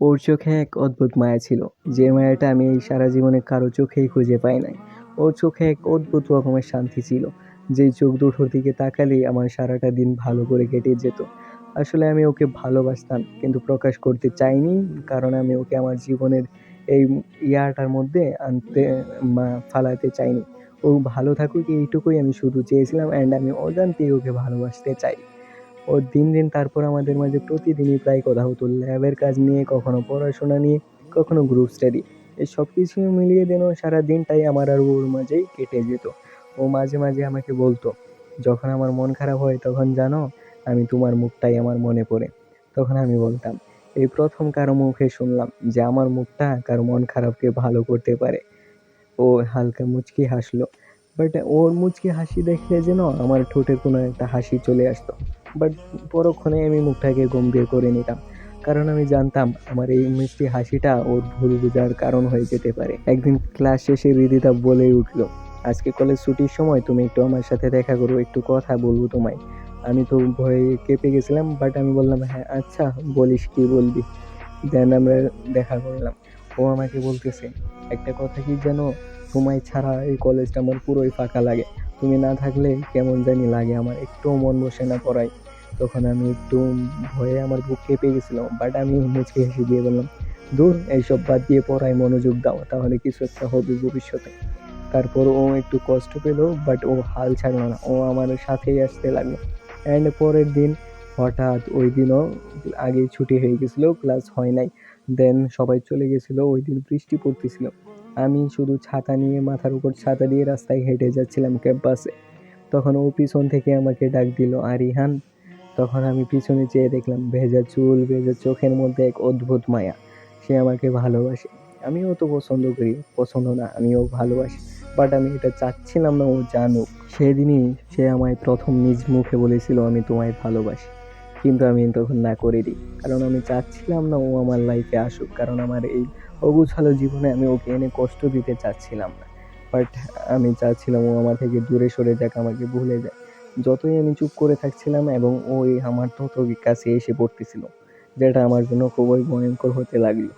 ওর চোখে এক অদ্ভুত মায়া ছিল, যে মায়াটা আমি এই সারা জীবনে কারও চোখেই খুঁজে পাই নাই। ওর চোখে এক অদ্ভুত রকমের শান্তি ছিল যেই চোখ দুটোর দিকে তাকালেই আমার সারাটা দিন ভালো করে কেটে যেত। আসলে আমি ওকে ভালোবাসতাম, কিন্তু প্রকাশ করতে চাইনি, কারণ আমি ওকে আমার জীবনের এই ইয়াটার মধ্যে আনতে ফালাতে চাইনি। ও ভালো থাকুক, এইটুকুই আমি শুধু চেয়েছিলাম অ্যান্ড আমি অজান্তেই ওকে ভালোবাসতে চাই। ও দিন দিন তারপর আমাদের মাঝে প্রতিদিনই প্রায় কথা হতো ল্যাবের কাজ নিয়ে কখনো পড়াশোনা নিয়ে কখনো গ্রুপ স্টাডি এই সব কিছু মিলিয়ে যেন সারা দিনটাই আমার আর ওর মাঝেই কেটে যেত ও মাঝে মাঝে আমাকে বলতো যখন আমার মন খারাপ হয় তখন জানো আমি তোমার মুখটাই আমার মনে পড়ে তখন আমি বলতাম এই প্রথম কারও মুখে শুনলাম যে আমার মুখটা কারও মন খারাপকে ভালো করতে পারে ও হালকা মুচকি হাসলো বাট ওর মুচকি হাসি দেখলে যেন আমার ঠোঁটে কোনো একটা হাসি চলে আসতো। বাট পরক্ষণে আমি মুখটাকে গম্ভীর করে নিতাম কারণ আমি জানতাম আমার এই মিষ্টি হাসিটা ওর ভুল বোঝার কারণ হয়ে যেতে পারে। একদিন ক্লাস শেষে রিদিতা বলেই উঠল, আজকে কলেজ ছুটির সময় তুমি একটু আমার সাথে দেখা করো, একটু কথা বলব তোমায়। আমি তো ভয়ে কেঁপে গেছিলাম বাট আমি বললাম হ্যাঁ আচ্ছা বলিস কি বলবি? দেন আমরা দেখা করলাম। ও আমাকে বলতেছে, একটা কথা কি জানো? তোমায় ছাড়া এই কলেজটা আমার পুরোই ফাঁকা লাগে। তুমি না থাকলে কেমন জানি লাগে আমার, একটুও মন বসে না পড়ায়। তখন আমি একটু ভয়ে আমার বুক কেঁপে গেছিল বাট আমি মুচকি হেসে দিয়ে বললাম, দূর, এইসব বাদ দিয়ে পড়ায় মনোযোগ দাও, তাহলে কিছু একটা হবে ভবিষ্যতে। তারপর ও একটু কষ্ট পেল বাট ও হাল ছাড়লো না, ও আমার সাথেই আসতে লাগল। অ্যান্ড পরের দিন হঠাৎ ওই দিনও আগে ছুটি হয়ে গেছিল ক্লাস হয় নাই দেন সবাই চলে গেছিল, ওই দিন বৃষ্টি পড়তেছিল। আমি শুধু ছাতা নিয়ে মাথার উপর ছাতা দিয়ে রাস্তায় হেঁটে যাচ্ছিলাম ক্যাম্পাসে। তখন ও পিছন থেকে আমাকে ডাক দিল, আরিহান তখন আমি পিছনে চেয়ে দেখলাম ভেজা চুল, ভেজা চোখের মধ্যে এক অদ্ভুত মায়া। সে আমাকে ভালোবাসে। আমিও তো পছন্দ করি, পছন্দ না, আমিও ভালোবাসি। বাট আমি এটা চাচ্ছিলাম না ও জানুক। সেদিনই সে আমায় প্রথম নিজ মুখে বলেছিল, আমি তোমায় ভালোবাসি। কিন্তু আমি তখন না করে দিই কারণ আমি চাচ্ছিলাম না ও আমার লাইফে আসুক। কারণ আমার এই অগুছালো জীবনে আমি ওকে এনে কষ্ট দিতে চাচ্ছিলাম না। বাট আমি চাচ্ছিলাম ও আমার থেকে দূরে সরে যাক, আমাকে ভুলে যাক। যতই আমি চুপ করে থাকছিলাম এবং ওই আমার তত কাছে এসে পড়তেছিল, যেটা আমার জন্য খুবই ভয়ঙ্কর হতে লাগল।